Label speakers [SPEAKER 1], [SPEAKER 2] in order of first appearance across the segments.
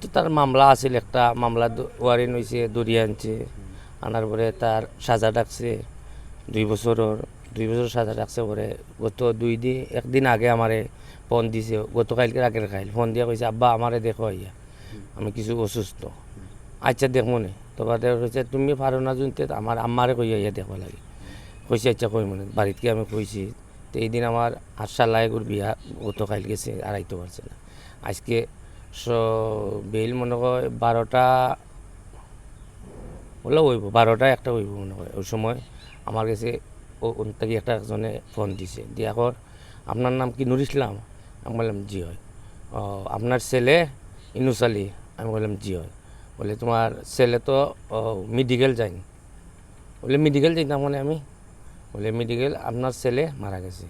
[SPEAKER 1] তো তার মামলা আছিল একটা মামলা ওয়ারিন হয়েছে দরিয়া আনছে। আনার পরে তার সাজা ডাকছে দুই বছরের, দুই বছর সাজা ডাকছে পরে গত দুই দিন একদিন আগে আমারে ফোন দিছে গতকালকে আগের খাইল ফোন দিয়া কইছে, আব্বা, আমারে দেখো আইয়া, আমি কিছু অসুস্থ। আচ্ছা দেখব নে তো কইছে, তুমি পারো না জুনতে আমার আম্মারে কই আইয়া দেখবা লাগে। কইছে আচ্ছা কই মনে, বাড়িতে আমি কইছি? তো এই দিন আমার আশা লাইগুর বিয়া গতকাল গেছে, আর আইতে পারছে না। আজকে স বেল মনে হয় বারোটা বলে হইব, বারোটা একটা হইব মনে হয় ওই সময় আমার কাছে ও- একটা একজনে ফোন দিছে, দিয়া কর, আপনার নাম কি নুর ইসলাম? আমি বললাম, জি হয়। ও, আপনার ছেলে ইনুস আলী? আমি বললাম, জি হয়। বলে, তোমার ছেলে তো মেডিকেল যায়নি। বলে মেডিকেল যাইতাম মানে আমি? বলে মেডিকেল আপনার ছেলে মারা গেছে।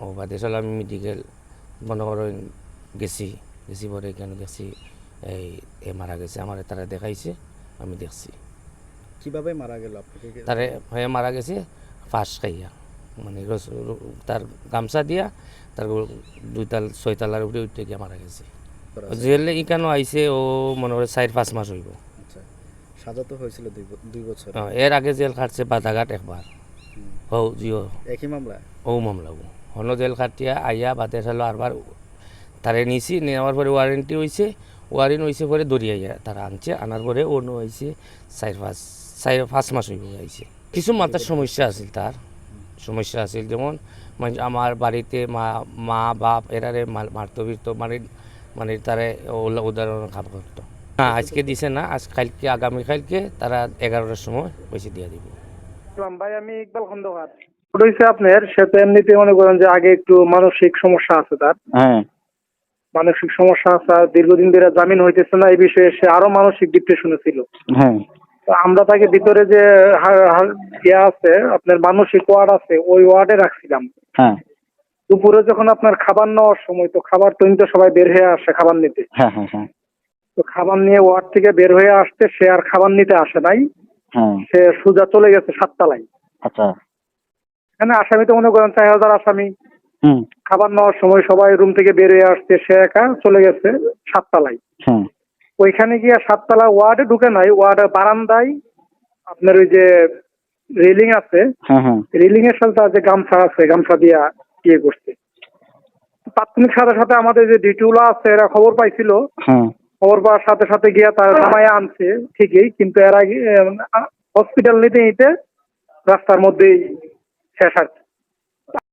[SPEAKER 1] ও বাদে, চলো আমি মেডিকেল মনে করেন গেছি গেছি পরে কেন দেখছি এই এ মারা গেছে আমার তারা দেখাইছে আমি দেখছি।
[SPEAKER 2] কীভাবে মারা গেল আপনাকে?
[SPEAKER 1] তারে হয়ে মারা গেছে ফাঁস খাইয়া। মানে তার গামছা দিয়া তার দুইতাল ছয়তালার উপরে উঠে গিয়া মারা গেছে। জেলে ইকানো আইছে ও মনে করে চার পাঁচ মাস হইব।
[SPEAKER 2] আচ্ছা সাজা তো হয়েছিল দুই বছর।
[SPEAKER 1] এর আগে জেল খাটছে বাধাঘাট একবার।
[SPEAKER 2] হুম।
[SPEAKER 1] হৌ জিও।
[SPEAKER 2] একই মামলা?
[SPEAKER 1] ও মামলা হন জেল খাটিয়া আইয়া বাতে সালো আরবার তারে নিছি নেওয়ার পরে ওয়ারেন্টি হয়েছে ওয়ারেন্ট হয়েছে পরে দরিয়াইয়া তারা আনছে আনার পরে অন্য হয়েছে চার পাঁচ চার পাঁচ মাস হইব আইছে। কিছু মাত্রার সমস্যা আছিল তার সমস্যা আছিল যেমন মানে আমার বাড়িতে মা মা বাপ এরারে মার- মারতো বিরতো মানে মানে তারে ওলা উদাহরণ খাপ করতো। না আজকে দিছে না আজ কালকে আগামী কালকে তারা এগারোটার সময় পয়সা দিয়ে দিব।
[SPEAKER 3] ভাই আমি ইকবাল খন্দকার। আপনার সে তো এমনিতে মনে করেন যে আগে একটু মানসিক সমস্যা আছে তার।
[SPEAKER 4] হ্যাঁ।
[SPEAKER 3] মানসিক সমস্যা আছে আর দীর্ঘদিন ধরে জামিন হইতেছে না এই বিষয়ে সে আরও মানসিক ডিপ্রেশনে ছিল।
[SPEAKER 4] হ্যাঁ।
[SPEAKER 3] তো আমরা তাকে ভিতরে যে ইয়ে আছে আপনার মানসিক ওয়ার্ড আছে ওই ওয়ার্ডে রাখছিলাম।
[SPEAKER 4] হ্যাঁ।
[SPEAKER 3] দুপুরে যখন আপনার খাবার নেওয়ার সময় তো খাবার তো সবাই বের হয়ে আসে খাবার নিতে।
[SPEAKER 4] হ্যাঁ হ্যাঁ হ্যাঁ।
[SPEAKER 3] তো খাবার নিয়ে ওয়ার্ড থেকে বের হয়ে আসতে সে আর খাবার নিতে আসে নাই। সে সোজা চলে গেছে সাততলায়।
[SPEAKER 4] আচ্ছা।
[SPEAKER 3] এখানে আসামি তো মনে করেন চার হাজার আসামি।
[SPEAKER 4] হুম।
[SPEAKER 3] খাবার নেওয়ার সময় সবাই রুম থেকে বেরিয়ে আসছে সে একা চলে গেছে সাততলায়। ওইখানে গিয়ে সাততলা ওয়ার্ডে ঢুকে নাই ওয়ার্ডে বারান্দায় আপনার ওই যে রেলিং আছে রেলিং এর সাথে তার যে গামছা আছে গামছা দিয়া ইয়ে করছে। তাৎক্ষণিক সাথে সাথে আমাদের যে ডিটিউলা আছে এরা খবর পাইছিল। খবর পাওয়ার সাথে সাথে গিয়া তার জামাইয়া আনছে ঠিকই কিন্তু এর আগে হসপিটাল নিতে নিতে রাস্তার মধ্যেই শেষ আর